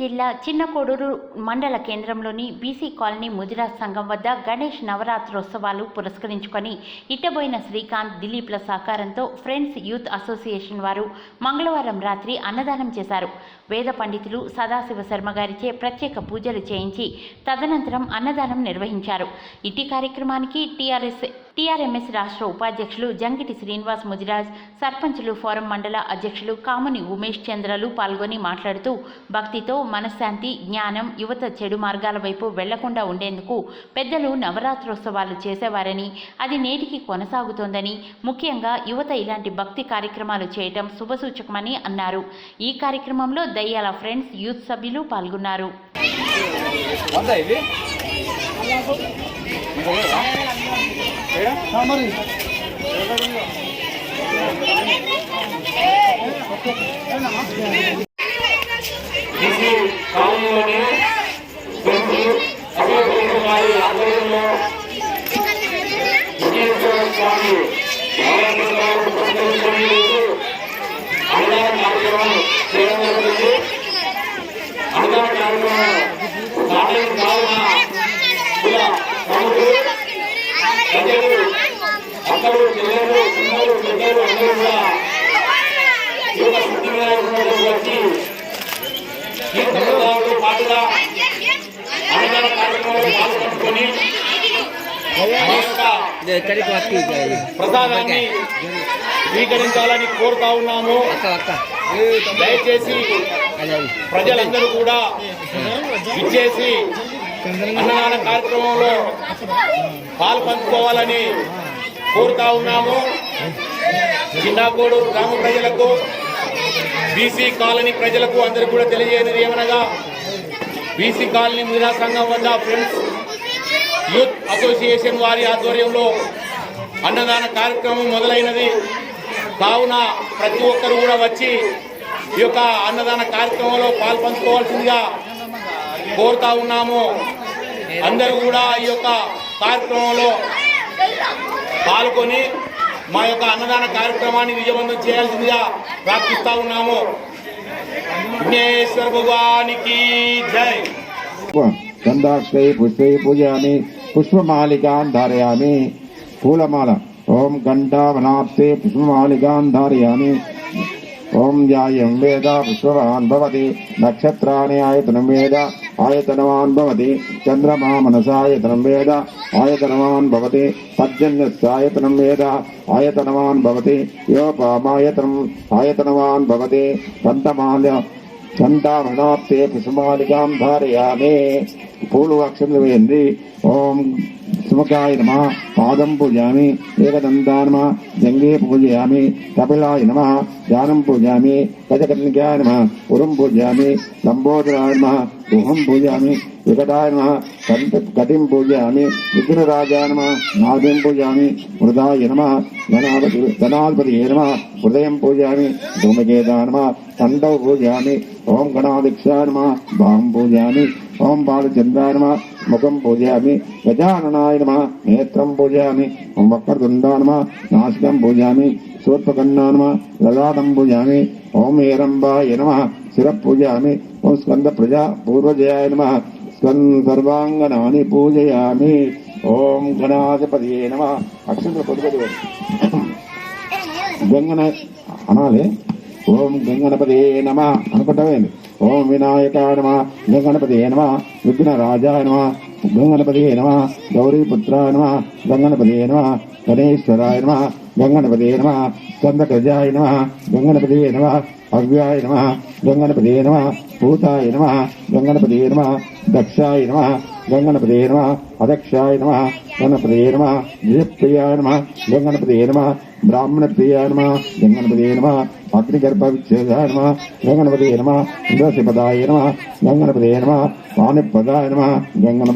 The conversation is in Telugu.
జిల్లా చిన్నకోడూరు మండల కేంద్రంలోని బీసీ కాలనీ ముదిరా సంఘం వద్ద గణేష్ నవరాత్రోత్సవాలు పురస్కరించుకొని ఇట్టబోయిన శ్రీకాంత్ దిలీప్ల సహకారంతో ఫ్రెండ్స్ యూత్ అసోసియేషన్ వారు మంగళవారం రాత్రి అన్నదానం చేశారు. వేద పండితులు సదాశివ శర్మ గారిచే ప్రత్యేక పూజలు చేయించి తదనంతరం అన్నదానం నిర్వహించారు. ఇట్టి కార్యక్రమానికి టీఆర్ఎస్ టీఆర్ఎంఎస్ రాష్ట్ర ఉపాధ్యక్షులు జంగిటి శ్రీనివాస్ ముదిరాజ్ సర్పంచులు ఫోరం మండల అధ్యక్షులు కాముని ఉమేష్ చంద్రలు పాల్గొని మాట్లాడుతూ భక్తితో మనశ్శాంతి జ్ఞానం యువత చెడు మార్గాల వైపు వెళ్ళకుండా ఉండేందుకు పెద్దలు నవరాత్రోత్సవాలు చేసేవారని అది నేటికి కొనసాగుతోందని ముఖ్యంగా యువత ఇలాంటి భక్తి కార్యక్రమాలు చేయటం శుభసూచకమని అన్నారు. ఈ కార్యక్రమంలో దయ్యాల ఫ్రెండ్స్ యూత్ సభ్యులు పాల్గొన్నారు. వంద ఇది మరి బీసీ కాలనీలోని ప్రతి అసోసియేషన్ వారి ఆధ్వర్యంలో విజయేశ్వర స్వామి నవరాత్రులను పురస్కరించుకొని ఈరోజు అన్నదాన కార్యక్రమం చేయడం జరుగుతుంది అన్నదాన కార్యక్రమం స్టార్టింగ్ కావున ఇలా ప్రముఖులు ప్రజలు అక్కలు పిల్లలు చిన్నలు పెద్దలు అందరూ కూడా పాటుగా అన్నదాన కార్యక్రమంలో పాల్గొంటుకొని యొక్క ప్రసాదాన్ని స్వీకరించాలని కోరుతా ఉన్నాము. దయచేసి ప్రజలందరూ కూడా ఇచ్చేసి అన్నదాన కార్యక్రమంలో పాలు పంచుకోవాలని కోరుతా ఉన్నాము. చిన్నాకోడు గ్రామ ప్రజలకు బీసీ కాలనీ ప్రజలకు అందరికీ కూడా తెలియజేయనిది ఏమనగా బీసీ కాలనీ మహిళా సంఘం వద్ద ఫ్రెండ్స్ యూత్ అసోసియేషన్ వారి ఆధ్వర్యంలో అన్నదాన కార్యక్రమం మొదలైనది. కావున ప్రతి ఒక్కరు కూడా వచ్చి ఈ యొక్క అన్నదాన కార్యక్రమంలో పాల్పంచుకోవాల్సిందిగా కోరుతా ఉన్నాము. అందరూ కూడా ఈ యొక్క కార్యక్రమంలో పాల్గొని अदान कार्यक्रम विजयवंत चाहिए प्रार्थिस्ट विघ्नेश्वर जय पूजयामी पुष्पमालिकां ओम घंटाभनाप्ते पुष्पमालिकां वेद पुष्पवान्भवती नक्षत्राणि आयत वेद ఆయతనవాన్ భవతి చంద్రమా మనసాయతనం వేద ఆయతనవాన్ భవతి పర్జన్యస్యాయతనం వేద ఆయతనవాన్ భవతి యోపామాయతనం ఆయతనవాన్ భవతి పంతమాల్య సంతామణాప్తే కుసుమాలికాం ధారయామే పూలు అక్షంద్రమైంది ఓం சுமுகாய நம பாதம் பூஜாமி ஏகதந்தா நம ஜங்கே பூஜயாமி கபிலாய நம ஜானம் பூஜாமி கஜகன்னிகாய நம உரம் பூஜாமி சம்போதராய நம குஹம் பூஜாமி விகடாய நம கண்ட கதிம் பூஜயாமி விக்னராஜா நம நாகம் பூஜாமி மிருதாய நம ஜனாபதி ஜனாதிபதியே நம ஹிருதயம் பூஜாமி தூமகேதா நம தண்டவ பூஜாமி ஓம் கணாதிக்ஷா நம பாம் பூஜாமி ఓం బాలచంద్రాయ నమ ముఖం పూజయామి గజాననాయ నమ నేత్రం పూజయామి ఓం వక్రతుండా నమ నాసికం పూజామి శూర్పకన్నా నమ లలాటం పూజామి ఓం ఏరంబాయ నమ శిర పూజయామి ఓం స్కంద ప్రజా పూర్వజయాయ నమ స్కన్ సర్వాంగనాని పూజయామి ఓం గణాధిపతి నమ అక్షంత పొదుపది గంగన అనాలి ఓం గంగణపతి నమ అనుకుంటావేంది ఓం వినాయకాయ నమ గంగణపతి నమ విఘ్నరాజాయ నమ గంగణపతి నమ గౌరీపుత్రాయ నమ గంగణపతి నమ గణేశ్వరాయ నమ గంగణపతి నమ స్కందకజాయ నమ గంగణపతి నమ అవ్యాయ నమ గంగణపతి నమ భూతాయ నమ గంగణపతి నమ దక్షాయ నమ గంగణపతి నమ అదక్షాయ నమ గణపతి నమ విజయప్రియాయ నమ గంగణపతి నమ బ్రాహ్మణ ప్రియాయ నమ గంగణపతి నమ అగ్నిగర్భ విచ్ఛేదాయ నమ గంగణపతి నమ ఇంద్రశిపదాయ నమ గంగణపతి నమ పాణిపదాయ నమ గంగణపతి